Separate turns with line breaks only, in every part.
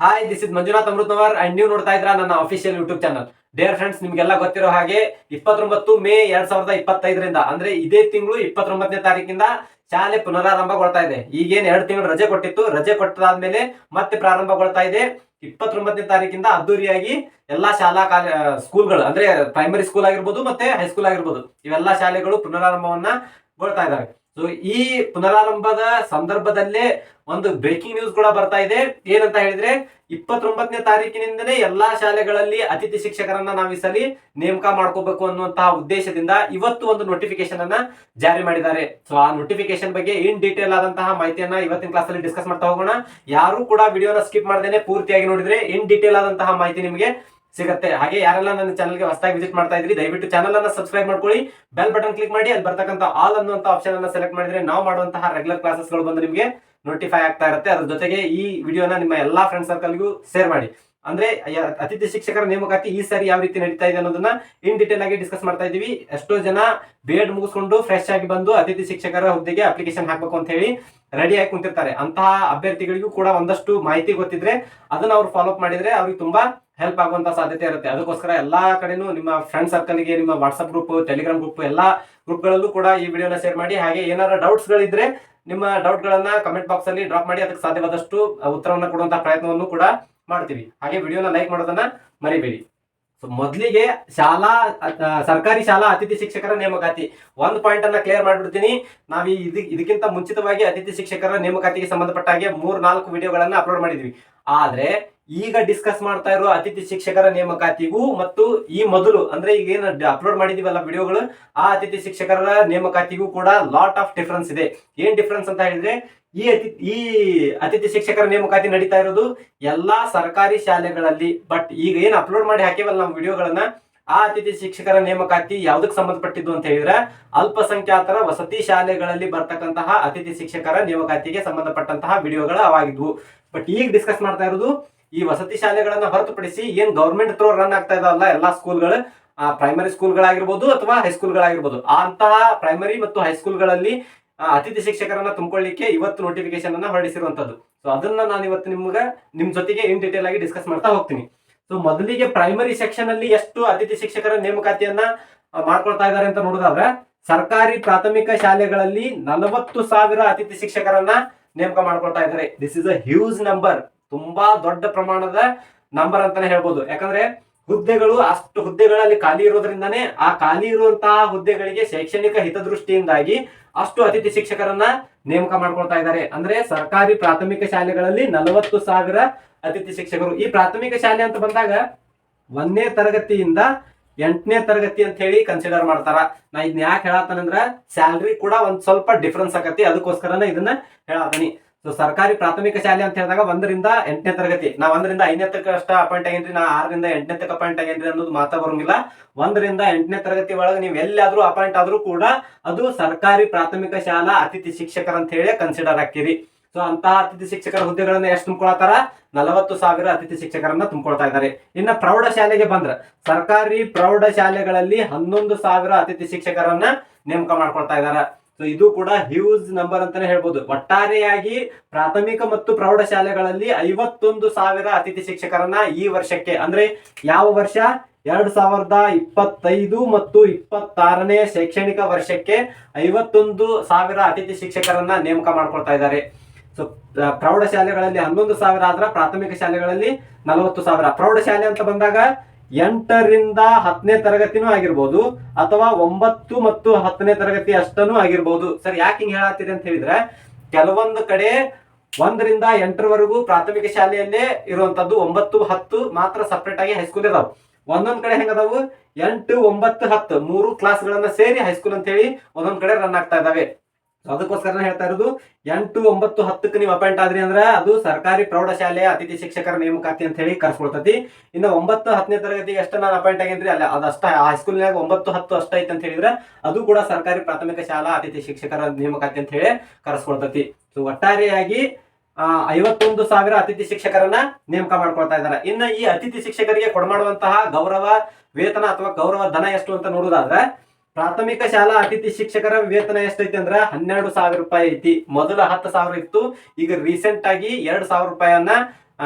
Hi this is Manjunath Amruthavar and ನೀವು ನೋಡ್ತಾ ಇದ್ರ ನನ್ನ official YouTube channel dear friends ನಿಮ್ಗೆಲ್ಲ ಗೊತ್ತಿರೋ ಹಾಗೆ ಇಪ್ಪತ್ತೊಂಬತ್ತು ಮೇ ಎರಡ್ ಸಾವಿರದ ಇಪ್ಪತ್ತೈದರಿಂದ, ಅಂದ್ರೆ ಇದೇ ತಿಂಗಳು ಇಪ್ಪತ್ತೊಂಬತ್ತನೇ ತಾರೀಕಿಂದ ಶಾಲೆ ಪುನರಾರಂಭಗೊಳ್ತಾ ಇದೆ. ಈಗೇನ್ ಎರಡು ತಿಂಗಳು ರಜೆ ಕೊಟ್ಟಿತ್ತು. ರಜೆ ಕೊಟ್ಟದಾದ್ಮೇಲೆ ಮತ್ತೆ ಪ್ರಾರಂಭಗೊಳ್ತಾ ಇದೆ. ಇಪ್ಪತ್ತೊಂಬತ್ತನೇ ತಾರೀಕಿಂದ ಅದ್ದೂರಿಯಾಗಿ ಎಲ್ಲಾ ಶಾಲಾ ಕಾಲ ಸ್ಕೂಲ್ಗಳು ಅಂದ್ರೆ ಪ್ರೈಮರಿ ಸ್ಕೂಲ್ ಆಗಿರ್ಬೋದು ಮತ್ತೆ ಹೈಸ್ಕೂಲ್ ಆಗಿರ್ಬೋದು, ಇವೆಲ್ಲಾ ಶಾಲೆಗಳು ಪುನರಾರಂಭವನ್ನ ಗೊಳ್ತಾ ಇದಾವೆ ಸೊ ಈ ಪುನರಾರಂಭದ ಸಂದರ್ಭದಲ್ಲೇ ಒಂದು ಬ್ರೇಕಿಂಗ್ ನ್ಯೂಸ್ ಕೂಡ ಬರ್ತಾ ಇದೆ. ಏನಂತ ಹೇಳಿದ್ರೆ, ಇಪ್ಪತ್ತೊಂಬತ್ತನೇ ತಾರೀಕಿನಿಂದನೇ ಎಲ್ಲಾ ಶಾಲೆಗಳಲ್ಲಿ ಅತಿಥಿ ಶಿಕ್ಷಕರನ್ನ ನಾವು ಈ ನೇಮಕ ಮಾಡ್ಕೋಬೇಕು ಅನ್ನುವಂತಹ ಉದ್ದೇಶದಿಂದ ಇವತ್ತು ಒಂದು ನೋಟಿಫಿಕೇಶನ್ ಅನ್ನ ಜಾರಿ ಮಾಡಿದ್ದಾರೆ. ಸೊ ಆ ನೋಟಿಫಿಕೇಶನ್ ಬಗ್ಗೆ ಇನ್ ಡೀಟೇಲ್ ಆದಂತಹ ಮಾಹಿತಿಯನ್ನ ಇವತ್ತಿನ ಕ್ಲಾಸ್ ಅಲ್ಲಿ ಡಿಸ್ಕಸ್ ಮಾಡ್ತಾ ಹೋಗೋಣ. ಯಾರು ಕೂಡ ವಿಡಿಯೋನ ಸ್ಕಿಪ್ ಮಾಡದೇನೆ ಪೂರ್ತಿಯಾಗಿ ನೋಡಿದ್ರೆ ಇನ್ ಡೀಟೇಲ್ ಆದಂತಹ ಮಾಹಿತಿ ನಿಮಗೆ ಸಿಗುತ್ತೆ. ಹಾಗೆ ಯಾರೆಲ್ಲ ನನ್ನ ಚಾನಲ್ಗೆ ಹೊಸದಾಗಿ ವಿಸಿಟ್ ಮಾಡ್ತಾ ಇದ್ರಿ, ದಯವಿಟ್ಟು ಚಾನಲ್ ಅನ್ನ ಸಬ್ಸ್ಕ್ರೈಬ್ ಮಾಡ್ಕೊಳ್ಳಿ. ಬೆಲ್ ಬಟನ್ ಕ್ಲಿಕ್ ಮಾಡಿ ಅಲ್ಲಿ ಬರ್ತಕ್ಕಂಥ ಆಲ್ ಅನ್ನುವಂತ ಆಪ್ಷನ್ ಅನ್ನ ಸೆಲೆಕ್ಟ್ ಮಾಡಿದ್ರೆ ನಾವು ಮಾಡುವಂತಹ ರೆಗ್ಯುಲರ್ ಕ್ಲಾಸಸ್ಗಳು ಬಂದು ನಿಮಗೆ ನೋಟಿಫೈ ಆಗ್ತಾ ಇರುತ್ತೆ. ಅದ್ರ ಜೊತೆಗೆ ಈ ವಿಡಿಯೋನ ನಿಮ್ಮ ಎಲ್ಲಾ ಫ್ರೆಂಡ್ ಸರ್ಕಲ್ಗೂ ಶೇರ್ ಮಾಡಿ. ಅಂದ್ರೆ ಅತಿಥಿ ಶಿಕ್ಷಕರ ನೇಮಕಾತಿ ಈ ಸಾರಿ ಯಾವ ರೀತಿ ನಡೀತಾ ಇದೆ ಅನ್ನೋದನ್ನ ಇನ್ ಡೀಟೇಲ್ ಆಗಿ ಡಿಸ್ಕಸ್ ಮಾಡ್ತಾ ಇದೀವಿ ಎಷ್ಟೋ ಜನ ಬೇಡ್ ಮುಗಿಸ್ಕೊಂಡು ಫ್ರೆಶ್ ಆಗಿ ಬಂದು ಅತಿಥಿ ಶಿಕ್ಷಕರ ಹುದ್ದೆಗೆ ಅಪ್ಲಿಕೇಶನ್ ಹಾಕಬೇಕು ಅಂತ ಹೇಳಿ ರೆಡಿ ಆಗಿ ಕುಂತಿರ್ತಾರೆ. ಅಂತಹ ಅಭ್ಯರ್ಥಿಗಳಿಗೂ ಕೂಡ ಒಂದಷ್ಟು ಮಾಹಿತಿ ಗೊತ್ತಿದ್ರೆ ಅದನ್ನ ಅವ್ರು ಫಾಲೋ ಅಪ್ ಮಾಡಿದ್ರೆ ಅವ್ರಿಗೆ ತುಂಬಾ ಹೆಲ್ಪ್ ಆಗುವಂತ ಸಾಧ್ಯತೆ ಇರುತ್ತೆ. ಅದಕ್ಕೋಸ್ಕರ ಎಲ್ಲಾ ಕಡೆನೂ ನಿಮ್ಮ ಫ್ರೆಂಡ್ ಸರ್ಕಲ್ಗೆ ನಿಮ್ಮ ವಾಟ್ಸ್ಆಪ್ ಗ್ರೂಪ್ ಟೆಲಿಗ್ರಾಮ್ ಗ್ರೂಪ್ ಎಲ್ಲಾ ಗ್ರೂಪ್ಗಳಲ್ಲೂ ಕೂಡ ಈ ವಿಡಿಯೋನ ಶೇರ್ ಮಾಡಿ. ಹಾಗೆ ಏನಾರ ಡೌಟ್ಸ್ ಗಳಿದ್ರೆ ನಿಮ್ಮ ಡೌಟ್ ಗಳನ್ನ ಕಮೆಂಟ್ ಬಾಕ್ಸ್ ಅಲ್ಲಿ ಡ್ರಾಪ್ ಮಾಡಿ, ಅದಕ್ಕೆ ಸಾಧ್ಯವಾದಷ್ಟು ಉತ್ತರವನ್ನು ಕೊಡುವಂತಹ ಪ್ರಯತ್ನವನ್ನು ಕೂಡ ಮಾಡ್ತೀವಿ. ಹಾಗೆ ವಿಡಿಯೋನ ಲೈಕ್ ಮಾಡೋದನ್ನ ಮರಿಬೇಡಿ. ಮೊದಲಿಗೆ ಶಾಲಾ ಸರ್ಕಾರಿ ಶಾಲಾ ಅತಿಥಿ ಶಿಕ್ಷಕರ ನೇಮಕಾತಿ. ಒಂದು ಪಾಯಿಂಟ್ ಅನ್ನ ಕ್ಲಿಯರ್ ಮಾಡ್ಬಿಡ್ತೀನಿ. ನಾವು ಇದ್- ಇದಕ್ಕಿಂತ ಮುಂಚಿತವಾಗಿ ಅತಿಥಿ ಶಿಕ್ಷಕರ ನೇಮಕಾತಿಗೆ ಸಂಬಂಧಪಟ್ಟ ಹಾಗೆ ಮೂರ್ ನಾಲ್ಕು ವಿಡಿಯೋಗಳನ್ನ ಅಪ್ಲೋಡ್ ಮಾಡಿದ್ವಿ. ಆದ್ರೆ ಈಗ ಡಿಸ್ಕಸ್ ಮಾಡ್ತಾ ಇರೋ ಅತಿಥಿ ಶಿಕ್ಷಕರ ನೇಮಕಾತಿಗೂ ಮತ್ತು ಈ ಮೊದಲು, ಅಂದ್ರೆ ಈಗ ಏನು ಅಪ್ಲೋಡ್ ಮಾಡಿದೀವಲ್ಲ ವಿಡಿಯೋಗಳು, ಆ ಅತಿಥಿ ಶಿಕ್ಷಕರ ನೇಮಕಾತಿಗೂ ಕೂಡ ಲಾಟ್ ಆಫ್ ಡಿಫ್ರೆನ್ಸ್ ಇದೆ. ಏನ್ ಡಿಫ್ರೆನ್ಸ್ ಅಂತ ಹೇಳಿದ್ರೆ ಈ ಅತಿ ಈ ಅತಿಥಿ ಶಿಕ್ಷಕರ ನೇಮಕಾತಿ ನಡೀತಾ ಇರೋದು ಎಲ್ಲಾ ಸರ್ಕಾರಿ ಶಾಲೆಗಳಲ್ಲಿ. ಬಟ್ ಈಗ ಏನ್ ಅಪ್ಲೋಡ್ ಮಾಡಿ ಹಾಕಿವಲ್ಲ ನಮ್ಮ ವಿಡಿಯೋಗಳನ್ನ ಆ ಅತಿಥಿ ಶಿಕ್ಷಕರ ನೇಮಕಾತಿ ಯಾವ್ದಕ್ ಸಂಬಂಧಪಟ್ಟಿದ್ದು ಅಂತ ಹೇಳಿದ್ರೆ ಅಲ್ಪಸಂಖ್ಯಾತರ ವಸತಿ ಶಾಲೆಗಳಲ್ಲಿ ಬರ್ತಕ್ಕಂತಹ ಅತಿಥಿ ಶಿಕ್ಷಕರ ನೇಮಕಾತಿಗೆ ಸಂಬಂಧಪಟ್ಟಂತಹ ವಿಡಿಯೋಗಳು ಅವಾಗಿದ್ವು. ಬಟ್ ಈಗ ಡಿಸ್ಕಸ್ ಮಾಡ್ತಾ ಇರೋದು ಈ ವಸತಿ ಶಾಲೆಗಳನ್ನ ಹೊರತುಪಡಿಸಿ ಏನ್ ಗೌರ್ಮೆಂಟ್ ಥ್ರೋ ರನ್ ಆಗ್ತಾ ಇದಾವಲ್ಲ ಎಲ್ಲಾ ಸ್ಕೂಲ್ಗಳು ಪ್ರೈಮರಿ ಸ್ಕೂಲ್ಗಳಾಗಿರ್ಬೋದು ಅಥವಾ ಹೈಸ್ಕೂಲ್ಗಳಾಗಿರ್ಬೋದು ಅಂತಹ ಪ್ರೈಮರಿ ಮತ್ತು ಹೈಸ್ಕೂಲ್ಗಳಲ್ಲಿ ಆ, ಅತಿಥಿ ಶಿಕ್ಷಕರನ್ನ ತುಂಬಿಕೊಳ್ಳಿಕ್ಕೆ ಇವತ್ತು ನೋಟಿಫಿಕೇಶನ್ ಅನ್ನ ಹೊರಡಿಸಿರುವಂತದ್ದು ಸೊ ಅದನ್ನ ನಾನು ಇವತ್ತು ನಿಮ್ಗೆ ನಿಮ್ ಜೊತೆಗೆ ಇನ್ ಡೀಟೇಲ್ ಆಗಿ ಡಿಸ್ಕಸ್ ಮಾಡ್ತಾ ಹೋಗ್ತೀನಿ. ಸೊ ಮೊದಲಿಗೆ ಪ್ರೈಮರಿ ಸೆಕ್ಷನ್ ಅಲ್ಲಿ ಎಷ್ಟು ಅತಿಥಿ ಶಿಕ್ಷಕರ ನೇಮಕಾತಿಯನ್ನ ಆ, ಮಾಡ್ಕೊಳ್ತಾ ಇದ್ದಾರೆ ಅಂತ ನೋಡೋದಾದ್ರೆ ಸರ್ಕಾರಿ ಪ್ರಾಥಮಿಕ ಶಾಲೆಗಳಲ್ಲಿ ನಲವತ್ತು ಸಾವಿರ ಅತಿಥಿ ಶಿಕ್ಷಕರನ್ನ ನೇಮಕ ಮಾಡ್ಕೊಳ್ತಾ ಇದ್ದಾರೆ. This is a huge number ತುಂಬಾ ದೊಡ್ಡ ಪ್ರಮಾಣದ ನಂಬರ್ ಅಂತಾನೆ ಹೇಳ್ಬೋದು. ಯಾಕಂದ್ರೆ ಹುದ್ದೆಗಳು ಅಷ್ಟು ಹುದ್ದೆಗಳಲ್ಲಿ ಖಾಲಿ ಇರೋದ್ರಿಂದಾನೇ ಆ ಖಾಲಿ ಇರುವಂತಹ ಹುದ್ದೆಗಳಿಗೆ ಶೈಕ್ಷಣಿಕ ಹಿತದೃಷ್ಟಿಯಿಂದಾಗಿ ಅಷ್ಟು ಅತಿಥಿ ಶಿಕ್ಷಕರನ್ನ ನೇಮಕ ಮಾಡ್ಕೊಳ್ತಾ ಇದ್ದಾರೆ. ಅಂದ್ರೆ ಸರ್ಕಾರಿ ಪ್ರಾಥಮಿಕ ಶಾಲೆಗಳಲ್ಲಿ ನಲವತ್ತು ಸಾವಿರ ಅತಿಥಿ ಶಿಕ್ಷಕರು. ಈ ಪ್ರಾಥಮಿಕ ಶಾಲೆ ಅಂತ ಬಂದಾಗ ಒಂದನೇ ತರಗತಿಯಿಂದ ಎಂಟನೇ ತರಗತಿ ಅಂತ ಹೇಳಿ ಕನ್ಸಿಡರ್ ಮಾಡ್ತಾರ. ನಾ ಇದನ್ನ ಯಾಕೆ ಹೇಳತ್ತಾನಂದ್ರ ಸ್ಯಾಲ್ರಿ ಕೂಡ ಒಂದ್ ಸ್ವಲ್ಪ ಡಿಫ್ರೆನ್ಸ್ ಆಗತ್ತೆ. ಅದಕ್ಕೋಸ್ಕರನ ಇದನ್ನ ಹೇಳತ್ತೀನಿ ಸೊ ಸರ್ಕಾರಿ ಪ್ರಾಥಮಿಕ ಶಾಲೆ ಅಂತ ಹೇಳಿದಾಗ ಒಂದರಿಂದ ಎಂಟನೇ ತರಗತಿ. ನಾ ಒಂದರಿಂದ ಐದನೇ ತಕ್ಕ ಅಷ್ಟ ಅಪಾಯಿಂಟ್ ಆಗೇನ್ರಿ ನಾ ಆರರಿಂದ ಎಂಟನೇ ತಕ್ಕ ಅಪಾಯಿಂಟ್ ಆಗೇನ್ರಿ ಅನ್ನೋದು ಮಾತಾ ಬರೋಂಗಿಲ್ಲ. ಒಂದರಿಂದ ಎಂಟನೇ ತರಗತಿ ಒಳಗೆ ನೀವು ಎಲ್ಲಾದ್ರೂ ಅಪಾಯಿಂಟ್ ಆದ್ರೂ ಕೂಡ ಅದು ಸರ್ಕಾರಿ ಪ್ರಾಥಮಿಕ ಶಾಲಾ ಅತಿಥಿ ಶಿಕ್ಷಕರ ಅಂತ ಹೇಳಿ ಕನ್ಸಿಡರ್ ಹಾಕಿರಿ ಸೊ ಅಂತಹ ಅತಿಥಿ ಶಿಕ್ಷಕರ ಹುದ್ದೆಗಳನ್ನ ಎಷ್ಟು ತುಂಬಿಕೊಳ್ತಾರ ನಲವತ್ತು ಸಾವಿರ ಅತಿಥಿ ಶಿಕ್ಷಕರನ್ನ ತುಂಬಿಕೊಳ್ತಾ ಇದ್ದಾರೆ. ಇನ್ನ ಪ್ರೌಢ ಶಾಲೆಗೆ ಬಂದ್ರ, ಸರ್ಕಾರಿ ಪ್ರೌಢ ಶಾಲೆಗಳಲ್ಲಿ ಹನ್ನೊಂದು ಸಾವಿರ ಅತಿಥಿ ಶಿಕ್ಷಕರನ್ನ ನೇಮಕ ಮಾಡ್ಕೊಳ್ತಾ ಇದಾರ ಸೊ ಇದು ಕೂಡ ಹ್ಯೂಜ್ ನಂಬರ್ ಅಂತಾನೆ ಹೇಳ್ಬೋದು. ಒಟ್ಟಾರೆಯಾಗಿ ಪ್ರಾಥಮಿಕ ಮತ್ತು ಪ್ರೌಢ ಶಾಲೆಗಳಲ್ಲಿ ಐವತ್ತೊಂದು ಸಾವಿರ ಅತಿಥಿ ಶಿಕ್ಷಕರನ್ನ ಈ ವರ್ಷಕ್ಕೆ, ಅಂದ್ರೆ ಯಾವ ವರ್ಷ? ಎರಡ್ ಸಾವಿರದ ಇಪ್ಪತ್ತೈದು ಮತ್ತು ಇಪ್ಪತ್ತಾರನೇ ಶೈಕ್ಷಣಿಕ ವರ್ಷಕ್ಕೆ ಐವತ್ತೊಂದು ಸಾವಿರ ಅತಿಥಿ ಶಿಕ್ಷಕರನ್ನ ನೇಮಕ ಮಾಡ್ಕೊಳ್ತಾ ಇದ್ದಾರೆ. ಸೊ ಪ್ರೌಢ ಶಾಲೆಗಳಲ್ಲಿ ಹನ್ನೊಂದು ಸಾವಿರ ಆದ್ರ ಪ್ರಾಥಮಿಕ ಶಾಲೆಗಳಲ್ಲಿ ನಲವತ್ತು ಸಾವಿರ. ಪ್ರೌಢ ಶಾಲೆ ಅಂತ ಬಂದಾಗ ಎಂಟರಿಂದ ಹತ್ತನೇ ತರಗತಿನೂ ಆಗಿರ್ಬೋದು, ಅಥವಾ ಒಂಬತ್ತು ಮತ್ತು ಹತ್ತನೇ ತರಗತಿ ಅಷ್ಟನೂ ಆಗಿರ್ಬೋದು. ಸರ್, ಯಾಕೆ ಹಿಂಗೆ ಹೇಳತ್ತೀರಿ ಅಂತ ಹೇಳಿದ್ರೆ, ಕೆಲವೊಂದು ಕಡೆ ಒಂದರಿಂದ ಎಂಟರವರೆಗೂ ಪ್ರಾಥಮಿಕ ಶಾಲೆಯಲ್ಲೇ ಇರುವಂತದ್ದು ಒಂಬತ್ತು, ಹತ್ತು ಮಾತ್ರ ಸಪ್ರೇಟ್ ಆಗಿ ಹೈಸ್ಕೂಲ್ ಇದಾವ. ಒಂದೊಂದ್ ಕಡೆ ಹೆಂಗದಾವು ಎಂಟು, ಒಂಬತ್ತು, ಹತ್ತು, ಮೂರು ಕ್ಲಾಸ್ ಗಳನ್ನ ಸೇರಿ ಹೈಸ್ಕೂಲ್ ಅಂತ ಹೇಳಿ ಒಂದೊಂದ್ ಕಡೆ ರನ್ ಆಗ್ತಾ ಇದಾವೆ. So ಅದಕ್ಕೋಸ್ಕರ ಹೇಳ್ತಾ ಇರೋದು, ಎಂಟು ಒಂಬತ್ತು ಹತ್ತಕ್ಕೆ ನೀವು ಅಪಾಯಿಂಟ್ ಆದ್ರಿ ಅಂದ್ರೆ ಅದು ಸರ್ಕಾರಿ ಪ್ರೌಢಶಾಲೆ ಅತಿಥಿ ಶಿಕ್ಷಕರ ನೇಮಕಾತಿ ಅಂತ ಹೇಳಿ ಕರ್ಸ್ಕೊಳ್ತತಿ. ಇನ್ನು ಒಂಬತ್ತು ಹತ್ತನೇ ತರಗತಿಗೆ ಅಷ್ಟೇ ನಾನು ಅಪಾಯಿಂಟ್ ಆಗೇನ್ರಿ, ಅಲ್ಲ ಅದಷ್ಟ ಹೈಸ್ಕೂಲ್ನಾಗ ಒಂಬತ್ತು ಹತ್ತು ಅಷ್ಟ ಐತೆ ಅಂತ ಹೇಳಿದ್ರೆ ಅದು ಕೂಡ ಸರ್ಕಾರಿ ಪ್ರಾಥಮಿಕ ಶಾಲಾ ಅತಿಥಿ ಶಿಕ್ಷಕರ ನೇಮಕಾತಿ ಅಂತ ಹೇಳಿ ಕರ್ಸ್ಕೊಳ್ತತಿ. ಸೊ ಒಟ್ಟಾರೆಯಾಗಿ ಐವತ್ತೊಂದು ಸಾವಿರ ಅತಿಥಿ ಶಿಕ್ಷಕರನ್ನ ನೇಮಕ ಮಾಡ್ಕೊಳ್ತಾ ಇದ್ದಾರೆ. ಇನ್ನು ಈ ಅತಿಥಿ ಶಿಕ್ಷಕರಿಗೆ ಕೊಡಮಾಡುವಂತಹ ಗೌರವ, ವೇತನ ಅಥವಾ ಗೌರವ ಧನ ಎಷ್ಟು ಅಂತ ನೋಡೋದಾದ್ರೆ ಪ್ರಾಥಮಿಕ ಶಾಲಾ ಅತಿಥಿ ಶಿಕ್ಷಕರ ವೇತನ ಎಷ್ಟೈತಿ ಅಂದ್ರ ಹನ್ನೆರಡು ಸಾವಿರ ರೂಪಾಯಿ ಐತಿ. ಮೊದಲ ಹತ್ತು ಸಾವಿರ ಇತ್ತು. ಈಗ ರೀಸೆಂಟ್ ಆಗಿ ಎರಡ್ ಸಾವಿರ ರೂಪಾಯಿಯನ್ನ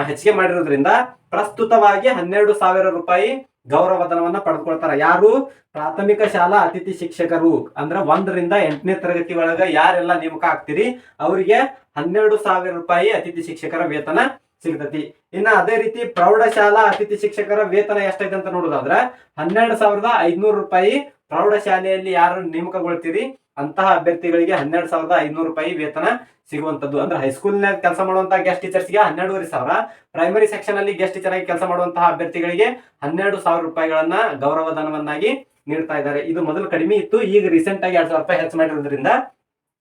ಹೆಚ್ಚಿಗೆ ಮಾಡಿರೋದ್ರಿಂದ ಪ್ರಸ್ತುತವಾಗಿ ಹನ್ನೆರಡು ಸಾವಿರ ರೂಪಾಯಿ ಗೌರವಧನವನ್ನ ಪಡೆದುಕೊಳ್ತಾರ. ಯಾರು? ಪ್ರಾಥಮಿಕ ಶಾಲಾ ಅತಿಥಿ ಶಿಕ್ಷಕರು. ಅಂದ್ರ ಒಂದರಿಂದ ಎಂಟನೇ ತರಗತಿ ಒಳಗ ಯಾರೆಲ್ಲ ನೇಮಕ ಆಗ್ತೀರಿ, ಅವರಿಗೆ ಹನ್ನೆರಡು ಸಾವಿರ ರೂಪಾಯಿ ಅತಿಥಿ ಶಿಕ್ಷಕರ ವೇತನ ಸಿಗ್ತತಿ. ಇನ್ನ ಅದೇ ರೀತಿ ಪ್ರೌಢಶಾಲಾ ಅತಿಥಿ ಶಿಕ್ಷಕರ ವೇತನ ಎಷ್ಟೈತೆ ಅಂತ ನೋಡುದಾದ್ರ ಹನ್ನೆರಡು ಸಾವಿರದ ಐದ್ನೂರು ರೂಪಾಯಿ ಪ್ರೌಢಶಾಲೆಯಲ್ಲಿ ಯಾರು ನೇಮಕಗೊಳ್ತೀರಿ? ಅಂತಹ ಅಭ್ಯರ್ಥಿಗಳಿಗೆ ಹನ್ನೆರಡು ಸಾವಿರದ ಐನೂರು ರೂಪಾಯಿ ವೇತನ ಸಿಗುವಂತದ್ದು. ಅಂದ್ರೆ ಹೈಸ್ಕೂಲ್ನಾಗ ಕೆಲಸ ಮಾಡುವಂತಹ ಗೆಸ್ಟ್ ಟೀಚರ್ಸ್ಗೆ ಹನ್ನೆರಡುವರೆ ಸಾವಿರ. ಪ್ರೈಮರಿ ಸೆಕ್ಷನ್ ಅಲ್ಲಿ ಗೆಸ್ಟ್ ಟೀಚರ್ ಆಗಿ ಕೆಲಸ ಮಾಡುವಂತಹ ಅಭ್ಯರ್ಥಿಗಳಿಗೆ ಹನ್ನೆರಡು ಸಾವಿರ ರೂಪಾಯಿಗಳನ್ನ ಗೌರವಧನವನ್ನಾಗಿ ನೀಡ್ತಾ ಇದ್ದಾರೆ. ಇದು ಮೊದಲು ಕಡಿಮೆ ಇತ್ತು. ಈಗ ರೀಸೆಂಟ್ ಆಗಿ ಎರಡ್ ಸಾವಿರ ರೂಪಾಯಿ ಹೆಚ್ಚು ಮಾಡಿರೋದ್ರಿಂದ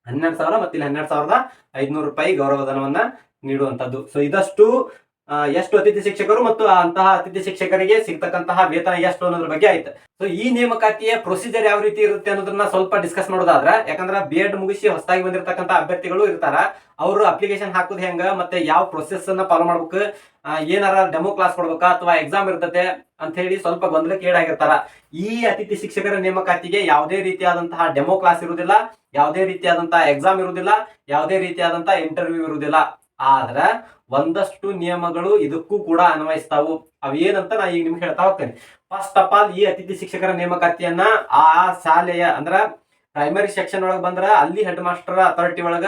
ಹನ್ನೆರಡು ಸಾವಿರ ಮತ್ತೆ ಇಲ್ಲಿ ಹನ್ನೆರಡು ಸಾವಿರದ ಐದ್ನೂರು ರೂಪಾಯಿ ಗೌರವಧನವನ್ನ ನೀಡುವಂತದ್ದು. ಸೊ ಇದಷ್ಟು ಎಷ್ಟು ಅತಿಥಿ ಶಿಕ್ಷಕರು ಮತ್ತು ಅಂತಹ ಅತಿಥಿ ಶಿಕ್ಷಕರಿಗೆ ಸಿಗ್ತಕ್ಕಂತಹ ವೇತನ ಎಷ್ಟು ಅನ್ನೋದ್ರ ಬಗ್ಗೆ ಆಯ್ತು. ಸೊ ಈ ನೇಮಕಾತಿಯ ಪ್ರೊಸೀಜರ್ ಯಾವ ರೀತಿ ಇರುತ್ತೆ ಅನ್ನೋದನ್ನ ಸ್ವಲ್ಪ ಡಿಸ್ಕಸ್ ಮಾಡೋದಾದ್ರೆ, ಯಾಕಂದ್ರೆ ಬಿ ಎಡ್ ಮುಗಿಸಿ ಹೊಸದಾಗಿ ಬಂದಿರತಕ್ಕಂತ ಅಭ್ಯರ್ಥಿಗಳು ಇರ್ತಾರ, ಅವರು ಅಪ್ಲಿಕೇಶನ್ ಹಾಕೋದು ಹೆಂಗ, ಮತ್ತೆ ಯಾವ ಪ್ರೊಸೆಸ್ ಅನ್ನ ಫಾಲೋ ಮಾಡ್ಬೇಕು ಏನಾರ ಡೆಮೋ ಕ್ಲಾಸ್ ಕೊಡ್ಬೇಕಾ ಅಥವಾ ಎಕ್ಸಾಮ್ ಇರ್ತತೆ ಅಂತ ಹೇಳಿ ಸ್ವಲ್ಪ ಗೊಂದಲಕ್ಕೆ ಈಡಾಗಿರ್ತಾರ. ಈ ಅತಿಥಿ ಶಿಕ್ಷಕರ ನೇಮಕಾತಿಗೆ ಯಾವುದೇ ರೀತಿಯಾದಂತಹ ಡೆಮೋ ಕ್ಲಾಸ್ ಇರುವುದಿಲ್ಲ ಯಾವುದೇ ರೀತಿಯಾದಂತಹ ಎಕ್ಸಾಮ್ ಇರುವುದಿಲ್ಲ ಯಾವುದೇ ರೀತಿಯಾದಂತಹ ಇಂಟರ್ವ್ಯೂ ಇರುವುದಿಲ್ಲ ಆದ್ರ ಒಂದಷ್ಟು ನಿಯಮಗಳು ಇದಕ್ಕೂ ಕೂಡ ಅನ್ವಯಿಸ್ತಾವು. ಅವೇನಂತ ನಾ ಈಗ ನಿಮ್ಗೆ ಹೇಳ್ತಾ ಹೋಗ್ತೇನೆ. ಫಸ್ಟ್ ಆಫ್ ಆಲ್ ಈ ಅತಿಥಿ ಶಿಕ್ಷಕರ ನೇಮಕಾತಿಯನ್ನ ಆ ಶಾಲೆಯ ಅಂದ್ರ ಪ್ರೈಮರಿ ಸೆಕ್ಷನ್ ಒಳಗೆ ಬಂದ್ರ ಅಲ್ಲಿ ಹೆಡ್ ಮಾಸ್ಟರ್ ಅಥಾರಿಟಿ ಒಳಗ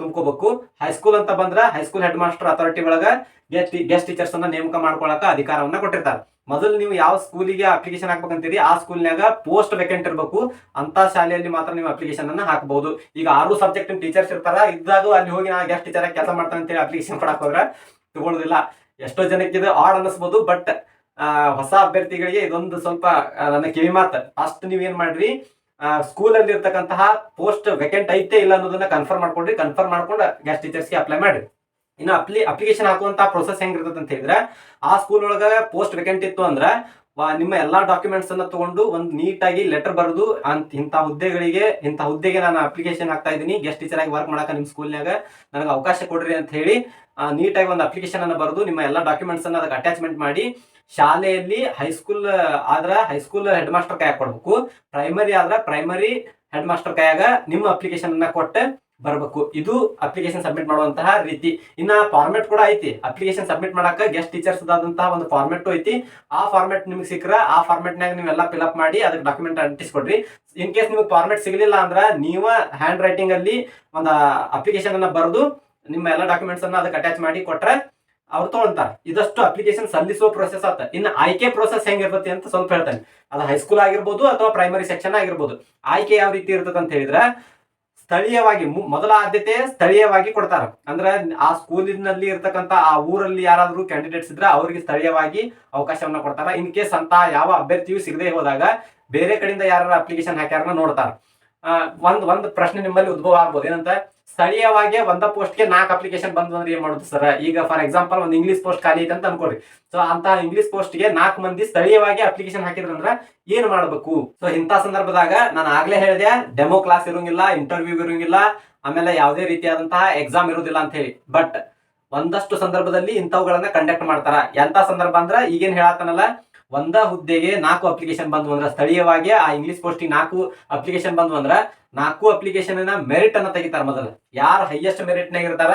ತುಂಬ್ಕೋಬೇಕು. ಹೈಸ್ಕೂಲ್ ಅಂತ ಬಂದ್ರ high school head master authority ಒಳಗ ಗೆಸ್ಟ್ ಗೆಸ್ಟ್ ಟೀಚರ್ಸ್ ಅನ್ನ ನೇಮಕ ಮಾಡ್ಕೊಳಕ ಅಧಿಕಾರವನ್ನ ಕೊಟ್ಟಿರ್ತಾರೆ. ಮೊದಲು ನೀವು ಯಾವ ಸ್ಕೂಲಿಗೆ ಅಪ್ಲಿಕೇಶನ್ ಹಾಕ್ಬೇಕಂತೀರಿ, ಆ ಸ್ಕೂಲ್ನಾಗ ಪೋಸ್ಟ್ ವೇಕೆಂಟ್ ಇರಬೇಕು. ಅಂತ ಶಾಲೆಯಲ್ಲಿ ಮಾತ್ರ ನೀವು ಅಪ್ಲಿಕೇಶನ್ ಅನ್ನ ಹಾಕಬಹುದು. ಈಗ ಆರು ಸಬ್ಜೆಕ್ಟ್ ಟೀಚರ್ಸ್ ಇರ್ತಾರ, ಇದ್ದಾಗ ಅಲ್ಲಿ ಹೋಗಿ ನಾ ಗೆಸ್ಟ್ ಟೀಚರ್ ಕೆಲಸ ಮಾಡ್ತಾನೆ ಅಂತೇಳಿ ಅಪ್ಲಿಕೇಶನ್ ಕೊಡಕ್ ಹೋದ್ರೆ ತಗೊಳ್ಳೋದಿಲ್ಲ ಎಷ್ಟೋ ಜನಕ್ಕೆ ಇದು ಆಡ್ ಅನ್ನಿಸ್ಬೋದು ಬಟ್ ಹೊಸ ಅಭ್ಯರ್ಥಿಗಳಿಗೆ ಇದೊಂದು ಸ್ವಲ್ಪ ನನ್ನ ಕಿವಿ ಮಾತು ಫಸ್ಟ್ ನೀವೇನ್ ಮಾಡ್ರಿ ಸ್ಕೂಲ್ ಅಲ್ಲಿ ಇರ್ತಕ್ಕಂತಹ ಪೋಸ್ಟ್ ವೇಕೆಂಟ್ ಐತೆ ಇಲ್ಲ ಅನ್ನೋದನ್ನ ಕನ್ಫರ್ಮ್ ಮಾಡ್ಕೊಂಡ್ರಿ. ಕನ್ಫರ್ಮ್ ಮಾಡ್ಕೊಂಡು ಗೆಸ್ಟ್ ಟೀಚರ್ಸ್ಗೆ ಅಪ್ಲೈ ಮಾಡ್ರಿ. ಇನ್ನು ಅಪ್ಲಿ ಅಪ್ಲಿಕೇಶನ್ ಹಾಕುವಂತಹ ಪ್ರೊಸೆಸ್ ಹೆಂಗಿರ್ತದೆ ಅಂತ ಹೇಳಿದ್ರೆ, ಆ ಸ್ಕೂಲ್ ಒಳಗ ಪೋಸ್ಟ್ ವೇಕೆಂಟ್ ಇತ್ತು ಅಂದ್ರ ನಿಮ್ಮ ಎಲ್ಲಾ ಡಾಕ್ಯುಮೆಂಟ್ಸ್ ಅನ್ನ ತಗೊಂಡು ಒಂದು ನೀಟಾಗಿ ಲೆಟರ್ ಬರೆದು ಅಂತ ಇಂಥ ಹುದ್ದೆಗಳಿಗೆ, ಇಂಥ ಹುದ್ದೆಗೆ ನಾನು ಅಪ್ಲಿಕೇಶನ್ ಹಾಕ್ತಾ ಇದ್ದೀನಿ. ಗೆಸ್ಟ್ ಟೀಚರ್ ಆಗಿ ವರ್ಕ್ ಮಾಡಕ ನಿಮ್ಮ ಸ್ಕೂಲ್ನಾಗ ನನಗೆ ಅವಕಾಶ ಕೊಡ್ರಿ ಅಂತ ಹೇಳಿ ನೀಟಾಗಿ ಒಂದು ಅಪ್ಲಿಕೇಶನ್ ಅನ್ನ ಬರೆದು ನಿಮ್ಮ ಎಲ್ಲ ಡಾಕ್ಯುಮೆಂಟ್ಸ್ ಅನ್ನ ಅದಕ್ಕೆ ಅಟ್ಯಾಚ್ಮೆಂಟ್ ಮಾಡಿ ಶಾಲೆಯಲ್ಲಿ ಹೈಸ್ಕೂಲ್ ಆದ್ರ ಹೈಸ್ಕೂಲ್ ಹೆಡ್ ಮಾಸ್ಟರ್ ಕೈಯಾಗ ಕೊಡ್ಬೇಕು. ಪ್ರೈಮರಿ ಆದ್ರ ಪ್ರೈಮರಿ ಹೆಡ್ ಮಾಸ್ಟರ್ ಕೈಯಾಗ ನಿಮ್ಮ ಅಪ್ಲಿಕೇಶನ್ ಅನ್ನ ಕೊಟ್ಟು ಬರಬೇಕು. ಇದು ಅಪ್ಲಿಕೇಶನ್ ಸಬ್ಮಿಟ್ ಮಾಡುವಂತಹ ರೀತಿ. ಇನ್ನ ಫಾರ್ಮೆಟ್ ಕೂಡ ಐತಿ. ಅಪ್ಲಿಕೇಶನ್ ಸಬ್ಮಿಟ್ ಮಾಡಕ ಗೆಸ್ಟ್ ಟೀಚರ್ಸ್ ಆದಂತಹ ಒಂದು ಫಾರ್ಮೆಟ್ ಐತಿ. ಆ ಫಾರ್ಮೆಟ್ ನಿಮ್ಗೆ ಸಿಕ್ಕ್ರ, ಆ ಫಾರ್ಮೆಟ್ನಾಗ ನೀವೆಲ್ಲ ಫಿಲ್ಅಪ್ ಮಾಡಿ ಅದಕ್ಕೆ ಡಾಕ್ಯುಮೆಂಟ್ ಅಂಟಿಸ್ಕೊಡ್ರಿ. ಇನ್ ಕೇಸ್ ನಿಮ್ಗೆ ಫಾರ್ಮೆಟ್ ಸಿಗಲಿಲ್ಲ ಅಂದ್ರ ನೀವ ಹ್ಯಾಂಡ್ ರೈಟಿಂಗ್ ಅಲ್ಲಿ ಒಂದು ಅಪ್ಲಿಕೇಶನ್ ಅನ್ನ ಬರೆದು ನಿಮ್ಮ ಎಲ್ಲ ಡಾಕ್ಯುಮೆಂಟ್ಸ್ ಅನ್ನ ಅದಕ್ಕೆ ಅಟ್ಯಾಚ್ ಮಾಡಿ ಕೊಟ್ರೆ ಅವ್ರು ತಗೊಳ್ತಾರ. ಇದಷ್ಟು ಅಪ್ಲಿಕೇಶನ್ ಸಲ್ಲಿಸುವ ಪ್ರೊಸೆಸ್ ಆತ. ಇನ್ನು ಆಯ್ಕೆ ಪ್ರೊಸೆಸ್ ಹೆಂಗಿರ್ತತಿ ಅಂತ ಸ್ವಲ್ಪ ಹೇಳ್ತೇನೆ. ಅದು ಹೈಸ್ಕೂಲ್ ಆಗಿರ್ಬೋದು ಅಥವಾ ಪ್ರೈಮರಿ ಸೆಕ್ಷನ್ ಆಗಿರ್ಬೋದು. ಆಯ್ಕೆ ಯಾವ ರೀತಿ ಇರ್ತದೆ ಅಂತ ಹೇಳಿದ್ರೆ ಸ್ಥಳೀಯವಾಗಿ ಮೊದಲ ಆದ್ಯತೆ ಸ್ಥಳೀಯವಾಗಿ ಕೊಡ್ತಾರ. ಅಂದ್ರೆ ಆ ಸ್ಕೂಲಿನಲ್ಲಿ ಇರ್ತಕ್ಕಂತ ಆ ಊರಲ್ಲಿ ಯಾರಾದ್ರೂ ಕ್ಯಾಂಡಿಡೇಟ್ಸ್ ಇದ್ರೆ ಅವರಿಗೆ ಸ್ಥಳೀಯವಾಗಿ ಅವಕಾಶವನ್ನ ಕೊಡ್ತಾರ. ಇನ್ ಕೇಸ್ ಅಂತ ಯಾವ ಅಭ್ಯರ್ಥಿಯು ಸಿಗದೆ ಹೋದಾಗ ಬೇರೆ ಕಡೆಯಿಂದ ಯಾರು ಅಪ್ಲಿಕೇಶನ್ ಹಾಕ್ಯಾರನ್ನ ನೋಡ್ತಾರ. ಒಂದ್ ಒಂದ್ ಪ್ರಶ್ನೆ ನಿಮ್ಮಲ್ಲಿ ಉದ್ಭವ ಆಗ್ಬೋದು. ಏನಂತ? ಸ್ಥಳೀಯವಾಗಿ ಒಂದ ಪೋಸ್ಟ್ಗೆ ನಾಲ್ಕು ಅಪ್ಲಿಕೇಶನ್ ಬಂದು ಅಂದ್ರೆ ಏನ್ ಮಾಡುದು ಸರ್ ಈಗ ಫಾರ್ ಎಕ್ಸಾಂಪಲ್ ಒಂದು ಇಂಗ್ಲಿಷ್ ಪೋಸ್ಟ್ ಖಾಲಿ ಐತೆ ಅಂತ ಅನ್ಕೊಳ್ರಿ. ಸೊ ಅಂತ ಇಂಗ್ಲಿಷ್ ಪೋಸ್ಟ್ಗೆ ನಾಲ್ಕು ಮಂದಿ ಸ್ಥಳೀಯವಾಗಿ ಅಪ್ಲಿಕೇಶನ್ ಹಾಕಿದ್ರಂದ್ರ ಏನ್ ಮಾಡ್ಬೇಕು? ಸೊ ಇಂಥ ಸಂದರ್ಭದಾಗ ನಾನು ಆಗ್ಲೇ ಹೇಳಿದೆ ಡೆಮೋ ಕ್ಲಾಸ್ ಇರೋಂಗಿಲ್ಲ ಇಂಟರ್ವ್ಯೂ ಇರೋಂಗಿಲ್ಲ, ಆಮೇಲೆ ಯಾವುದೇ ರೀತಿಯಾದಂತಹ ಎಕ್ಸಾಮ್ ಇರೋದಿಲ್ಲ ಅಂತ ಹೇಳಿ. ಬಟ್ ಒಂದಷ್ಟು ಸಂದರ್ಭದಲ್ಲಿ ಇಂಥವುಗಳನ್ನ ಕಂಡಕ್ಟ್ ಮಾಡ್ತಾರ. ಎಂತ ಸಂದರ್ಭ ಅಂದ್ರ ಈಗೇನ್ ಹೇಳತ್ತನಲ್ಲ ಒಂದ ಹುದ್ದೆಗೆ ನಾಲ್ಕು ಅಪ್ಲಿಕೇಶನ್ ಬಂದ್ವು ಅಂದ್ರೆ ಸ್ಥಳೀಯವಾಗಿ ಆ ಇಂಗ್ಲಿಷ್ ಪೋಸ್ಟಿಗೆ ನಾಲ್ಕು ಅಪ್ಲಿಕೇಶನ್ ಬಂದ್ವು ಅಂದ್ರೆ ನಾಲ್ಕು ಅಪ್ಲಿಕೇಶನ್ ಮೆರಿಟ್ ಅನ್ನ ತೆಗಿತಾರ ಮೊದಲು. ಯಾರು ಹೈಯೆಸ್ಟ್ ಮೆರಿಟ್ ನಾಗ ಇರ್ತಾರ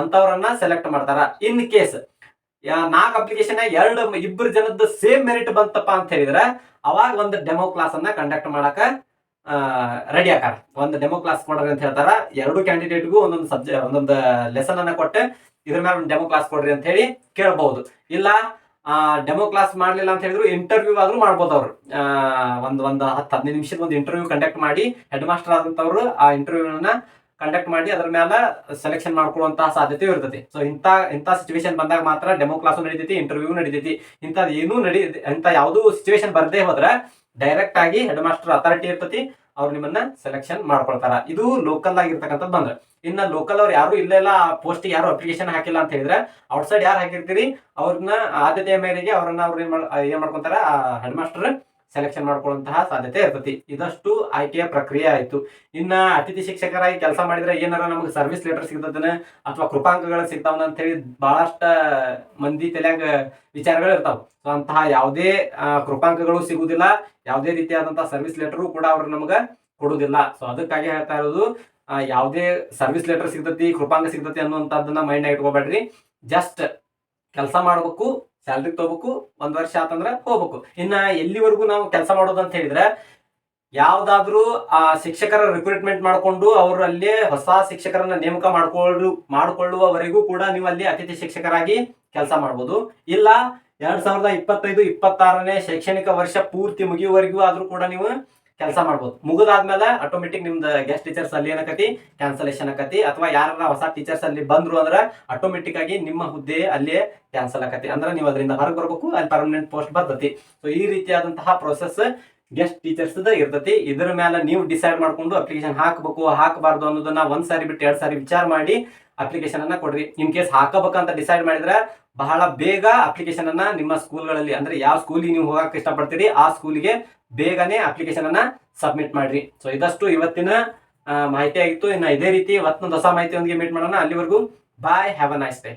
ಅಂತವ್ರನ್ನ ಸೆಲೆಕ್ಟ್ ಮಾಡ್ತಾರ. ಇನ್ ಕೇಸ್ ನಾಲ್ಕು ಅಪ್ಲಿಕೇಶನ್ ಎರಡು ಇಬ್ಬರು ಜನದ ಸೇಮ್ ಮೆರಿಟ್ ಬಂತಪ್ಪ ಅಂತ ಹೇಳಿದ್ರೆ ಅವಾಗ ಒಂದು ಡೆಮೋ ಕ್ಲಾಸ್ ಅನ್ನ ಕಂಡಕ್ಟ್ ಮಾಡಕ ರೆಡಿ ಆಕಾರ ಒಂದು ಡೆಮೋ ಕ್ಲಾಸ್ ಕೊಡ್ರಿ ಅಂತ ಹೇಳ್ತಾರ. ಎರಡು ಕ್ಯಾಂಡಿಡೇಟ್ಗೂ ಒಂದೊಂದು ಸಬ್ಜೆಕ್ಟ್ ಒಂದೊಂದು ಲೆಸನ್ ಅನ್ನ ಕೊಟ್ಟು ಇದ್ರ ಮೇಲೆ ಒಂದು ಡೆಮೋ ಕ್ಲಾಸ್ ಕೊಡ್ರಿ ಅಂತ ಹೇಳಿ ಕೇಳಬಹುದು. ಇಲ್ಲ ಡೆಮೋ ಕ್ಲಾಸ್ ಮಾಡಲಿಲ್ಲ ಅಂತ ಹೇಳಿದ್ರು ಇಂಟರ್ವ್ಯೂ ಆದ್ರೂ ಮಾಡ್ಬೋದು ಅವ್ರು. ಒಂದು, ಒಂದ್ ಹತ್ತು, ಹದಿನೈದು ನಿಮಿಷದ ಒಂದು ಇಂಟರ್ವ್ಯೂ ಕಂಡಕ್ಟ್ ಮಾಡಿ ಹೆಡ್ ಮಾಸ್ಟರ್ ಆದಂತವ್ರು ಆ ಇಂಟರ್ವ್ಯೂನ ಕಂಡಕ್ಟ್ ಮಾಡಿ ಅದ್ರ ಮೇಲೆ ಸೆಲೆಕ್ಷನ್ ಮಾಡ್ಕೊಳ್ಳುವಂತಹ ಸಾಧ್ಯತೆ ಇರ್ತದೆ. ಸೊ ಇಂಥ ಇಂಥ ಸಿಚುವೇಶನ್ ಬಂದಾಗ ಮಾತ್ರ ಡೆಮೋ ಕ್ಲಾಸು ನಡೀತೈತಿ ಇಂಟರ್ವ್ಯೂ ನಡೀತೈತಿ. ಇಂಥದ್ದು ಏನೂ ನಡಿ, ಇಂಥ ಯಾವುದೂ ಸಿಚುವೇಶನ್ ಬರದೇ ಹೋದ್ರೆ ಡೈರೆಕ್ಟ್ ಆಗಿ ಹೆಡ್ ಮಾಸ್ಟರ್ ಅಥಾರಿಟಿ ಇರ್ತೈತಿ. ಅವ್ರು ನಿಮ್ಮನ್ನ ಸೆಲೆಕ್ಷನ್ ಮಾಡ್ಕೊಳ್ತಾರ. ಇದು ಲೋಕಲ್ ಆಗಿರ್ತಕ್ಕಂಥದ್ದು ಬಂದ್ರೆ. ಇನ್ನ ಲೋಕಲ್ ಅವ್ರು ಯಾರು ಇಲ್ಲ ಇಲ್ಲ ಪೋಸ್ಟ್ ಯಾರು ಅಪ್ಲಿಕೇಶನ್ ಹಾಕಿಲ್ಲ ಅಂತ ಹೇಳಿದ್ರೆ ಔಟ್ಸೈಡ್ ಯಾರು ಹಾಕಿರ್ತೀರಿ? ಅವ್ರನ್ನ ಆದ್ಯತೆಯ ಮೇರೆಗೆ ಅವ್ರನ್ನ ಅವ್ರು ಏನ್ ಮಾಡ್ ಏನ್ ಮಾಡ್ಕೊಂತಾರ? ಹೆಡ್ ಮಾಸ್ಟರ್ ಸೆಲೆಕ್ಷನ್ ಮಾಡ್ಕೊಳ್ಳುವಂತಹ ಸಾಧ್ಯತೆ ಇರ್ತತಿ. ಇದಷ್ಟು ಆಯ್ಕೆಯ ಪ್ರಕ್ರಿಯೆ ಆಯ್ತು. ಇನ್ನ ಅತಿಥಿ ಶಿಕ್ಷಕರಾಗಿ ಕೆಲಸ ಮಾಡಿದ್ರೆ ಏನಾರ ನಮಗೆ ಸರ್ವಿಸ್ ಲೆಟರ್ ಸಿಗ್ತದನ ಅಥವಾ ಕೃಪಾಂಕಗಳು ಸಿಗ್ತಾವನ ಅಂತ ಹೇಳಿ ಬಹಳಷ್ಟ ಮಂದಿ ತಲೆಯಾಗ ವಿಚಾರಗಳು ಇರ್ತಾವ. ಸೊ ಅಂತಹ ಯಾವುದೇ ಕೃಪಾಂಕಗಳು ಸಿಗುದಿಲ್ಲ. ಯಾವುದೇ ರೀತಿಯಾದಂತಹ ಸರ್ವಿಸ್ ಲೆಟರು ಕೂಡ ಅವ್ರು ನಮ್ಗೆ ಕೊಡುವುದಿಲ್ಲ ಸೊ ಅದಕ್ಕಾಗಿ ಹೇಳ್ತಾ ಇರೋದು ಯಾವುದೇ ಸರ್ವಿಸ್ ಲೆಟರ್ ಸಿಗ್ತತಿ, ಕೃಪಾಂಕ ಸಿಗ್ತತಿ ಅನ್ನುವಂಥದ್ದನ್ನ ಮೈಂಡ್ ಇಟ್ಕೋಬೇಡ್ರಿ. ಜಸ್ಟ್ ಕೆಲಸ ಮಾಡ್ಬೇಕು ಸ್ಯಾಲ್ರಿ ತಗೋಬೇಕು, ಒಂದ್ ವರ್ಷ ಆತಂದ್ರ ಹೋಗ್ಬೇಕು. ಇನ್ನ ಎಲ್ಲಿವರೆಗೂ ನಾವು ಕೆಲಸ ಮಾಡೋದು ಅಂತ ಹೇಳಿದ್ರೆ, ಯಾವ್ದಾದ್ರೂ, ಆ, ಶಿಕ್ಷಕರ ರಿಕ್ರೂಟ್ಮೆಂಟ್ ಮಾಡ್ಕೊಂಡು ಅವರಲ್ಲಿ ಹೊಸ ಶಿಕ್ಷಕರನ್ನ ನೇಮಕ ಮಾಡ್ಕೊಳ್ಳು ಮಾಡ್ಕೊಳ್ಳುವವರೆಗೂ ಕೂಡ ನೀವು ಅಲ್ಲಿ ಅತಿಥಿ ಶಿಕ್ಷಕರಾಗಿ ಕೆಲಸ ಮಾಡ್ಬೋದು. ಇಲ್ಲ, ಎರಡ್ ಸಾವಿರದ ಇಪ್ಪತ್ತೈದು, ಇಪ್ಪತ್ತಾರನೇ ಶೈಕ್ಷಣಿಕ ವರ್ಷ ಪೂರ್ತಿ ಮುಗಿಯುವವರೆಗೂ ಆದ್ರೂ ಕೂಡ ನೀವು ಕೆಲಸ ಮಾಡ್ಬೋದು. ಮುಗಿದಾದ್ಮೇಲೆ ಆಟೋಮೆಟಿಕ್ ನಿಮ್ದು ಗೆಸ್ಟ್ ಟೀಚರ್ಸ್ ಅಲ್ಲಿ ಏನಕತಿ? ಕ್ಯಾನ್ಸಲೇಷನ್ ಆಕತಿ. ಅಥವಾ ಯಾರ ಹೊಸ ಟೀಚರ್ಸ್ ಅಲ್ಲಿ ಬಂದ್ರು ಅಂದ್ರೆ ಆಟೋಮೆಟಿಕ್ ಆಗಿ ನಿಮ್ಮ ಹುದ್ದೆ ಅಲ್ಲಿ ಕ್ಯಾನ್ಸಲ್ ಆಕತಿ. ಅಂದ್ರೆ ನೀವು ಅದರಿಂದ ಹೊರಗೆ ಬರ್ಬೇಕು, ಅಲ್ಲಿ ಪರ್ಮನೆಂಟ್ ಪೋಸ್ಟ್ ಬರ್ತತಿ. ಸೊ ಈ ರೀತಿಯಾದಂತಹ ಪ್ರೊಸೆಸ್ ಗೆಸ್ಟ್ ಟೀಚರ್ಸ್ ಇರ್ತತಿ. ಇದ್ರ ಮೇಲೆ ನೀವು ಡಿಸೈಡ್ ಮಾಡ್ಕೊಂಡು ಅಪ್ಲಿಕೇಶನ್ ಹಾಕಬೇಕು, ಹಾಕಬಾರ್ದು ಅನ್ನೋದನ್ನ ಒಂದ್ ಸಾರಿ ಬಿಟ್ಟು ಎರಡ್ ಸಾರಿ ವಿಚಾರ ಮಾಡಿ ಅಪ್ಲಿಕೇಶನ್ ಅನ್ನ ಕೊಡ್ರಿ. ಇನ್ ಕೇಸ್ ಹಾಕಬೇಕಂತ ಡಿಸೈಡ್ ಮಾಡಿದ್ರೆ ಬಹಳ ಬೇಗ ಅಪ್ಲಿಕೇಶನ್ ಅನ್ನ ನಿಮ್ಮ ಸ್ಕೂಲ್ಗಳಲ್ಲಿ ಅಂದ್ರೆ ಯಾವ ಸ್ಕೂಲಿಗೆ ನೀವು ಹೋಗಕ್ಕೆ ಇಷ್ಟಪಡ್ತೀರಿ, ಆ ಸ್ಕೂಲಿಗೆ ಬೇಗನೆ ಅಪ್ಲಿಕೇಶನ್ ಅನ್ನ ಸಬ್ಮಿಟ್ ಮಾಡ್ರಿ. ಸೊ ಇದಷ್ಟು ಇವತ್ತಿನ ಮಾಹಿತಿ ಆಗಿತ್ತು. ಇನ್ನು ಇದೇ ರೀತಿ ಇವತ್ತಿನ ಹೊಸ ಮಾಹಿತಿಯೊಂದಿಗೆ ಮೀಟ್ ಮಾಡೋಣ. ಅಲ್ಲಿವರೆಗೂ bye have a nice day